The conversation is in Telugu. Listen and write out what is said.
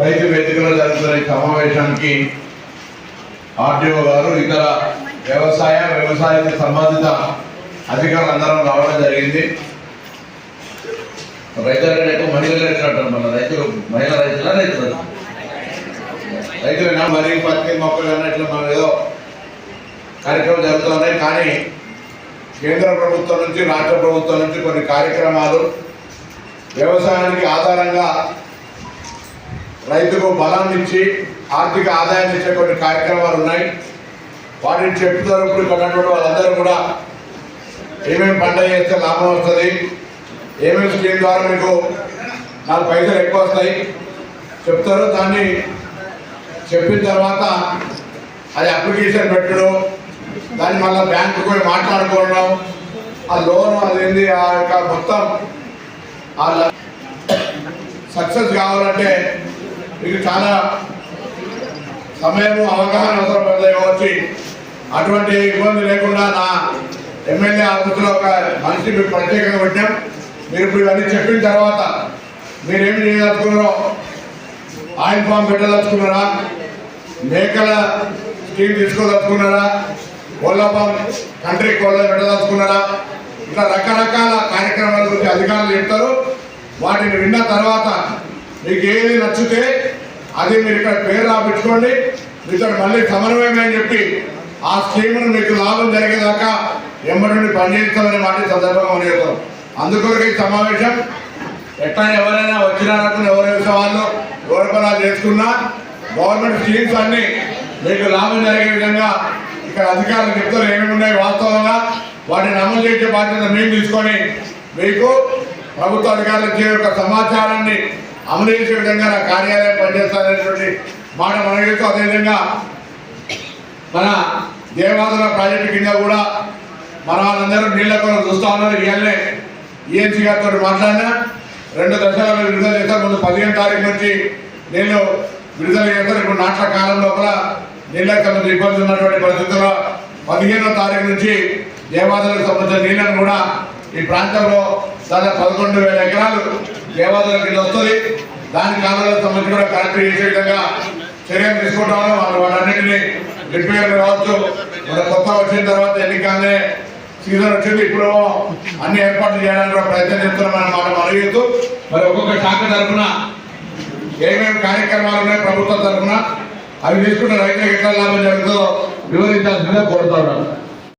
రైతు వేదికలో జరుగుతున్న ఈ సమావేశానికి ఆర్టీఓ గారు ఇతర వ్యవసాయ వ్యవసాయానికి సంబంధిత అధికారులు అందరం రావడం జరిగింది. రైతులు ఎక్కువ మహిళలు ఎట్లంటారు మన రైతులు మహిళా రైతుల రైతులు రైతులైనా మరి పత్తి మొక్కలు ఇట్లా మనం ఏదో కార్యక్రమం జరుగుతున్నాయి. కానీ కేంద్ర ప్రభుత్వం నుంచి రాష్ట్ర ప్రభుత్వం నుంచి కొన్ని కార్యక్రమాలు వ్యవసాయానికి ఆధారంగా రైతుకు బలాన్ని ఇచ్చి ఆర్థిక ఆదాయాన్ని ఇచ్చే కొన్ని కార్యక్రమాలు ఉన్నాయి. వాటిని చెప్తారు ఇప్పుడు కొన్నటువంటి వాళ్ళందరూ కూడా ఏమేమి పంట చేస్తే లాభం వస్తుంది ఏమేమి స్కీమ్ ద్వారా మీకు నాలుగు పైసలు ఎక్కువ వస్తాయి చెప్తారు దాన్ని చెప్పిన తర్వాత అది అప్లికేషన్ పెట్టడం దాన్ని మళ్ళీ బ్యాంకు పోయి మాట్లాడుకోవడం ఆ లోన్ అదేంది ఆ యొక్క మొత్తం ఆ సక్సెస్ కావాలంటే మీకు చాలా సమయము అవగాహన అవసరం పడతాయి అటువంటి ఇబ్బంది లేకుండా నా ఎమ్మెల్యే ఆఫీసులో ఒక మనిషి మీకు ప్రత్యేకంగా పెట్టాం. మీరు ఇప్పుడు ఇవన్నీ చెప్పిన తర్వాత మీరేం చేయదలుచుకున్నారో ఆయిల్ ఫామ్ పెట్టదలుచుకున్నారా మేకల స్కీమ్ తీసుకోదలుచుకున్నారా కోళ్ళ ఫామ్ కంట్రీ కోళ్ళ పెట్టదలుచుకున్నారా ఇట్లా రకరకాల కార్యక్రమాల గురించి అధికారులు చెప్తారు. వాటిని విన్న తర్వాత మీకు ఏది నచ్చితే అది మీరు ఇక్కడ పేరు రాపించుకోండి. మీతో మళ్ళీ సమన్వయం అని చెప్పి ఆ స్కీమ్ను మీకు లాభం జరిగేదాకా ఎమ్మడి నుండి మాట సందర్భంగా పనిచేస్తాం అందుకొరకు ఈ సమావేశం ఎట్లా ఎవరైనా వచ్చినా ఎవరు వాళ్ళు? ఎవరి చేసుకున్నా గవర్నమెంట్ స్కీమ్స్ అన్ని మీకు లాభం జరిగే విధంగా ఇక్కడ అధికారులు చెప్తారు ఏమేమి ఉన్నాయి వాస్తవంగా. వాటిని అమలు చేసే బాధ్యత మేము తీసుకొని మీకు ప్రభుత్వ అధికారులు ఇచ్చే యొక్క సమాచారాన్ని అమలు చేసే విధంగా నా కార్యాలయం పనిచేస్తారనేటువంటి మాట మనం చేస్తూ అదేవిధంగా మన దేవాదుల ప్రాజెక్టు కింద కూడా మన వాళ్ళందరూ నీళ్ళ కొరకు చూస్తా ఉన్నారు. ఇవన్నీ ఈఎన్సీ గారితో మాట్లాడినా రెండు దశలలో విడుదల చేస్తారు. ముందు పదిహేను తారీఖు నుంచి నీళ్ళు విడుదల చేస్తారు. ఇప్పుడు నాట్ల కాలం లోపల నీళ్ళకి సంబంధించిన ఇబ్బంది ఉన్నటువంటి పరిస్థితుల్లో పదిహేనో తారీఖు నుంచి దేవాదులకు సంబంధించిన నీళ్ళను కూడా ఈ ప్రాంతంలో దాదాపు పదకొండు వేల ఎకరాలు దేవాదుల కింద వస్తుంది. దాని కాలంలో సంబంధించి కూడా కరెక్ట్ చేసే విధంగా చర్యలు తీసుకుంటాము వాళ్ళు వాటన్నిటిని రిపేర్లు కావచ్చు. మన కొత్త వచ్చిన తర్వాత ఎన్నికలనే సీజన్ వచ్చింది. ఇప్పుడు అన్ని ఏర్పాట్లు చేయడానికి కూడా ప్రయత్నం చేస్తున్నాం అన్నమాట మనం మరి ఒక్కొక్క శాఖ తరఫున ఏమేమి కార్యక్రమాలు ఉన్నాయి ప్రభుత్వం తరఫున? అవి తీసుకున్న రైతులకు ఎట్లా లాభం జరుగుతుందో వివరించాల్సిందిగా కోరుతా ఉన్నాను.